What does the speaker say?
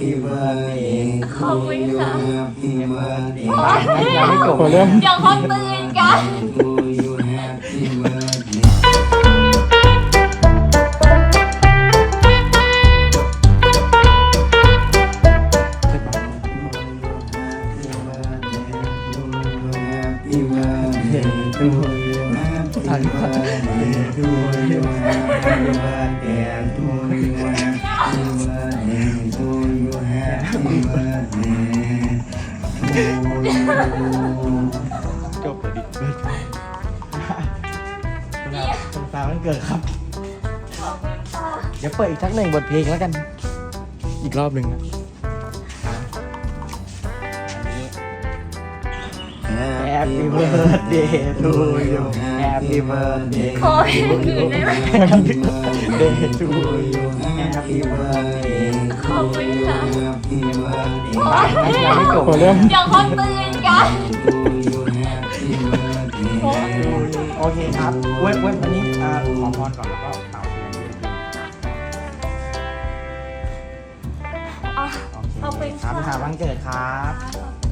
Happy birthday ขอบคุณค่ะ Happy birthday ยังไม่จบเลยเดี๋ยวเขาตื่นกัน to you Happy birthday to you. จบเลยดิสงสารวันเกิดครับ ขอบคุณค่ะเดี๋ยวเปิดอีกสักหนึ่งบทเพลงแล้วกัน อีกรอบหนึ่งนะอันนี้ Happy birthday to you Happy birthday ขอเพลงอื่นได้ไหม Happy birthday to you Happy birthday ขอบ คุณค่ะยังไม่จบเลยเดี๋ยวเขาตื่นกันโอเคครับเว้ยเว้ยวันนี้อ่าขอพรก่อนแล้วก็เป่าเทียนอะโอเคขอบคุณครับค่ะค่ะวันเกิดครับขอบ